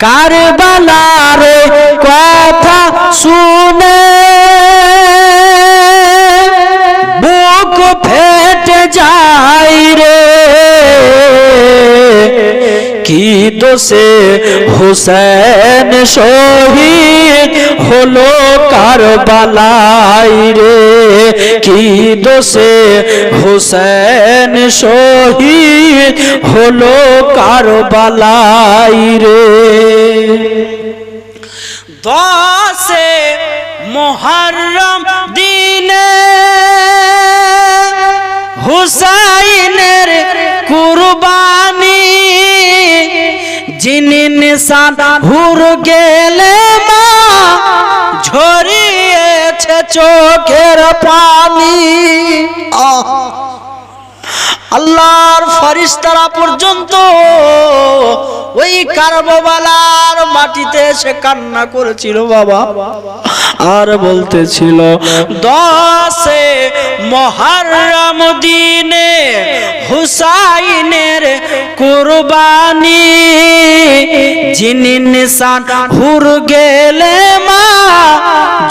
কারবালার কথা শুনে বুক ফেটে যায় রে। কি দোষে হুসেন শহীদ হলো কারবালাই রে? কি দোষে হুসেন শহীদ হলো কারবালাই রে? দশে মোহরম দিনে হুসাইনের কুরবানি, যিনি নিশান হুর গেলে মা ঝরিয়েছে চোখের পানি। আল্লাহর ফরিস্তারা পর্যন্ত ওই কারবালার মাটিতে সে কান্না করেছিল, বাবা। আর বলতেছিল, দশে মহারম দিনে হুসাইনের কুরবানি, যিনি নিশান হুর গেলে মা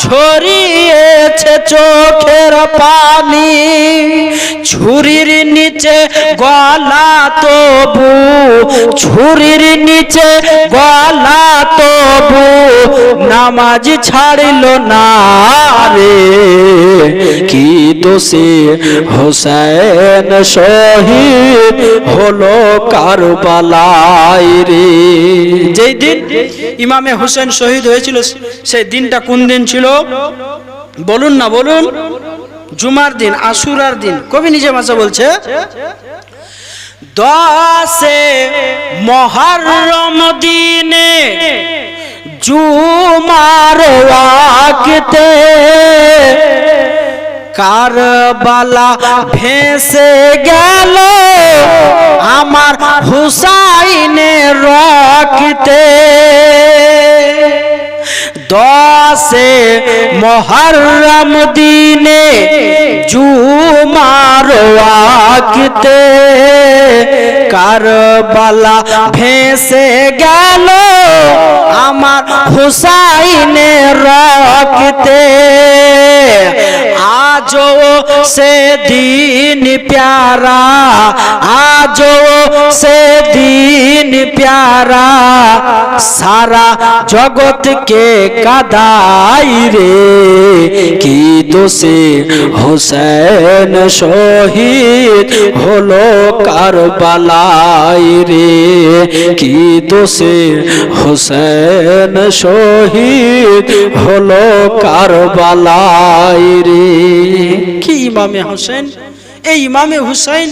ঝরিয়েছে চোখের পানি, ছুরির নিচে গলা তবু, ছুরির নিচে গলা তবু, নামাজ ছাড়িল না রে। কি দোষে হোসেন শহীদ হলো কারবালাই রে? যেই দিন ইমামে হোসেন শহীদ হয়েছিল, সেই দিনটা কোন দিন ছিল? বলুন না, বলুন। জুমার দিন, আশুরার দিন। কবি নিজে ভাষা বলছে, দশে মহরম দিনে জুমার ওয়াক্তে কারবালা ভেসে গেল আমার হুসাইনের রক্তে। দশে মহরম দিনে জুমার ওয়াক্তে কারবালা ভেসে গেল আমার হুসাইনের রক্তে আজও সে দিন প্যারা আজও দিন প্যারা সারা জগৎকে কাদাই রে কি দোষে হোসেন শহীদ হলো কারবালাই রে কি দোষে হোসেন শহীদ হলো কারবালাই রে কি ইমামে হোসেন এই ইমামে হুসাইন